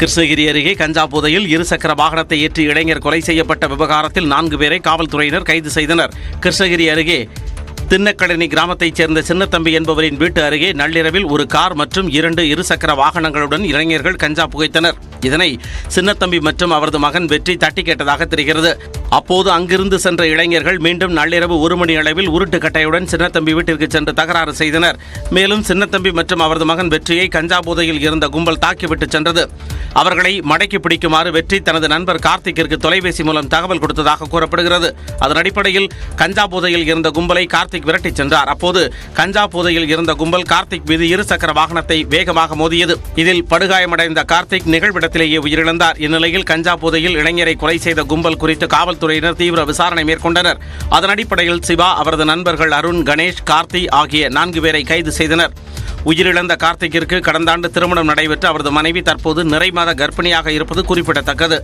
கிருஷ்ணகிரி அருகே கஞ்சா போதையில் இருசக்கர வாகனத்தை ஏற்றி இளைஞர் கொலை செய்யப்பட்ட விவகாரத்தில் நான்கு பேரை காவல்துறையினர் கைது செய்தனர். கிருஷ்ணகிரி அருகே தின்னக்கடனி கிராமத்தைச் சேர்ந்த சின்னத்தம்பி என்பவரின் வீட்டு அருகே நள்ளிரவில் ஒரு கார் மற்றும் இரண்டு இருசக்கர வாகனங்களுடன் இளைஞர்கள் கஞ்சா புகைத்தனர். இதனை சின்னத்தம்பி மற்றும் அவரது மகன் வெற்றி தட்டி கேட்டதாக தெரிகிறது. அப்போது அங்கிருந்து சென்ற இளைஞர்கள் மீண்டும் நள்ளிரவு ஒரு மணி அளவில் உருட்டுக்கட்டையுடன் சின்னத்தம்பி வீட்டிற்கு சென்று தகராறு செய்தனர். மேலும் சின்னத்தம்பி மற்றும் அவரது மகன் வெற்றியை கஞ்சா போதையில் இருந்த கும்பல் தாக்கிவிட்டு சென்றது. அவர்களை மடக்கி பிடிக்குமாறு வெற்றி தனது நண்பர் கார்த்திக்கிற்கு தொலைபேசி மூலம் தகவல் கொடுத்ததாக கூறப்படுகிறது. அதன் அடிப்படையில் கஞ்சா போதையில் இருந்த கும்பலை கார்த்திக் கார்த்திக் விரட்டிச் சென்றார். அப்போது கஞ்சா போதையில் இருந்த கும்பல் கார்த்திக் மீது இருசக்கர வாகனத்தை வேகமாக மோதியது. இதில் படுகாயமடைந்த கார்த்திக் நிகழ்விடத்திலேயே உயிரிழந்தார். இந்நிலையில் கஞ்சா போதையில் இளைஞரை கொலை செய்த கும்பல் குறித்து காவல்துறையினர் தீவிர விசாரணை மேற்கொண்டனர். அதன் அடிப்படையில் சிவா அவரது நண்பர்கள் அருண் கணேஷ் கார்த்தி ஆகிய நான்கு பேரை கைது செய்தனர். உயிரிழந்த கார்த்திக்கிற்கு கடந்த ஆண்டு திருமணம் நடைபெற்று அவரது மனைவி தற்போது நிறைமாத கர்ப்பிணியாக இருப்பது குறிப்பிடத்தக்கது.